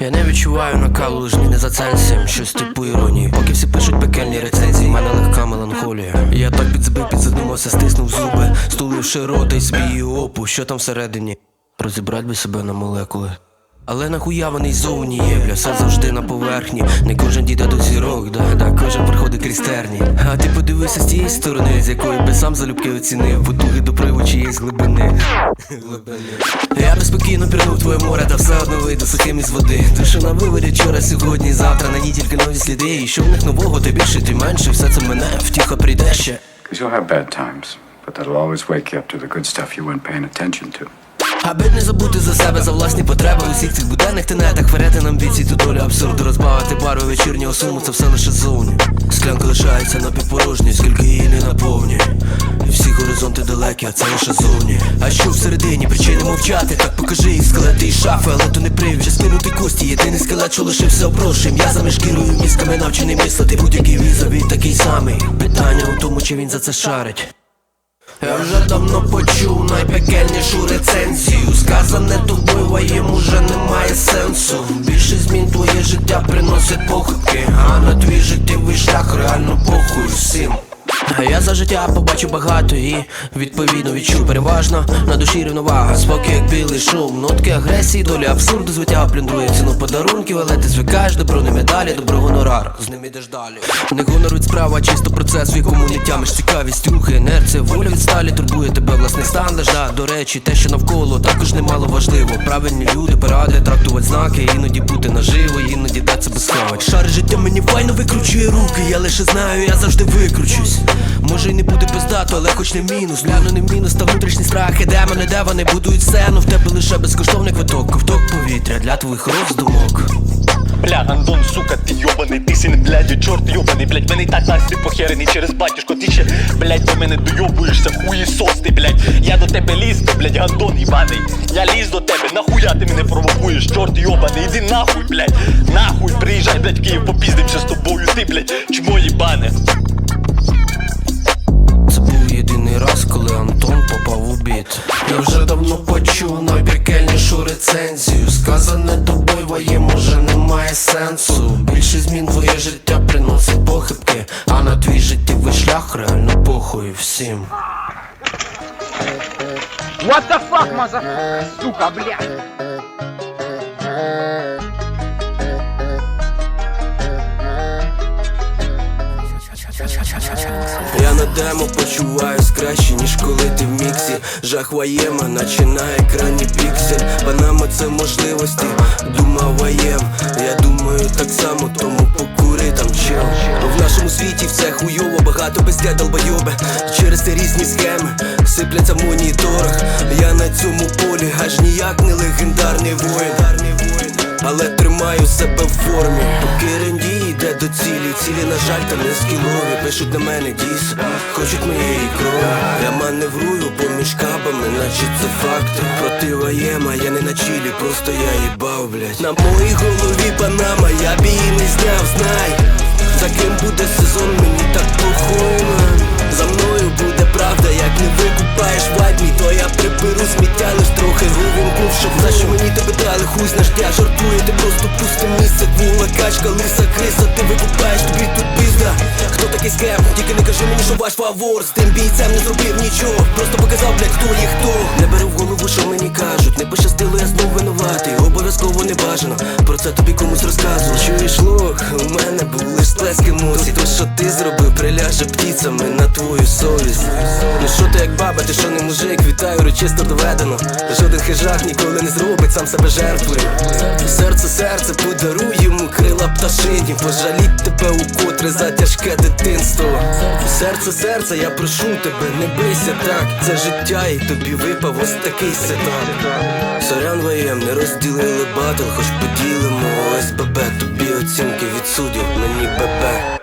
Я не відчуваю накалу, лиш не за ценсієм, щось типу іронії. Поки всі пишуть пекельні рецензії, мене легка меланхолія. Я так підзбив, підзадумався, стиснув зуби, стуливши рота й свій опу, що там всередині. Розібрать би себе на молекули але нахуя вони зовні є, бля, все завжди на поверхні. Не кожен діда до зірок, да, да, кожен приходить крізь терні. А ти подивися з тієї сторони, з якої би сам залюбки оцінив? Потуги до приву чиєїсь глибини. Я би спокійно пірнув твоє море, та все одно вийду сухим із води. Душа на виворі вчора, сьогодні, завтра. На ній тільки нові сліди. І що в них нового, ти більше, ти менше, все це мене, втіха прийде ще. Because you'll have bad times, but that'll always wake you up to the good stuff you weren't paying attention to. Аби не забути за себе, за власні потреби У всіх цих буденних тенетах Ферети амбіцій, тут доля абсурду Розбавити бару вечірнього суму, це все лише зовні. Склянка лишається напівпорожній, скільки її не наповнює всі горизонти далекі, а це лише зовні. А що всередині, причини мовчати? Так покажи їх скелети і шафи, але то не привід скинути кості, єдиний скелет, що лишився оброшим Я заміж шкірою мізками навчений мислити. Будь-який візові такий самий. Питання у тому, чи він за це шарить я вже давно почув найпекельнішу рецензію. Сказане а уже немає сенсу. Більше змін твоє життя приносить похибки А на твій життєвий шлях реально похуй всім за життя побачу багато і відповідно відчув переважно на душі рівновага, спокій як білий шум, нотки агресії, долі абсурду, звиття плюндрує ціну подарунків, але ти звикаєш добро не медалі, добро гонорар, з ним ідеш далі. Не гонор від справа, чисто процес, в якому не тямиш цікавість, рухи, інерція, воля від сталі турбує тебе власний стан лежа. До речі, те, що навколо, також немало важливо. Правильні люди, поради, трактувати знаки, іноді бути наживо, іноді дати себе сховать. Шар життя мені файно викручує руки, я лише знаю, я завжди викручусь. Може й не буде пиздато, але хоч не мінус. Гляну не мінус, та внутрішні страхи, де мене, де вони будують сцену. В тебе лише безкоштовний квиток, ковток повітря для твоїх роздумок. Бля, Андон, сука, ти йобаний, ти син, блядь, чорт йобаний, блядь, мене так настрій похерений через батюшко, ти ще, блядь, до мене дойобуєшся, хуїсос ти, блядь, я до тебе ліз, блядь, Андон Іваний, я ліз до тебе, нахуя ти мене провокуєш, чорт йобаний, іди нахуй, блядь, нахуй, приїжджай, блядь, Київ, попіздимся з тобою, ти, блядь, чмо їбане. Єдиний раз, коли Антон попав у біт Я вже давно почув найпекельнішу рецензію. Сказане тобою, уже немає сенсу. Більше змін твоє життя приносить похибки А на твій життєвий шлях реально похуй всім. What the fuck, мазафака, сука, блядь. Демо почуваюсь краще, ніж коли ти в міксі. Жах воєма, наче на екрані піксель. Панама це можливості, думав воєм Я думаю так само, тому покури там чел. В нашому світі все хуйово, багато бездя долбойоби. Через це різні схеми сипляться в моніторах Я на цьому полі аж ніяк не легендарний воїн але тримаю себе в формі. Поки ренді йде до цілі Цілі, на жаль, там не скілові Пишуть на мене діс, хочуть моєї крові. Я маневрую поміж кабами, наче це факти Проти є, я не на чілі, просто я їбав, блядь. На моїй голові панама, хуй знаш, я жартую, ти просто пусте місце, двула качка, лиса криса, ти викупаєш, тобі тут пизда Хто такий скем, тільки не кажи мені, що ваш фавор З тим бійцем не зробив нічого, просто показав, блядь, хто є хто. Не беру в голову, що мені кажуть, не пощастило, я знов винуватий Обов'язково не бажано, про це тобі комусь розказував. Чуєш лох, у мене був лиш сплеск емоцій То, що ти зробив, приляже птицями на твою совість. Ну що баба, ти що не мужик, вітаю, урочисто доведено. Жоден хижак ніколи не зробить, сам себе жертвує. Серце, серце, подаруй йому крила пташині. Пожаліть тебе укотре за тяжке дитинство. Серце, серце, я прошу тебе, не бийся так. Це життя і тобі випав ось такий сетап. Сорян воєм, не розділили батл, хоч поділимо. ОСББ Тобі оцінки від суддів, мені ББ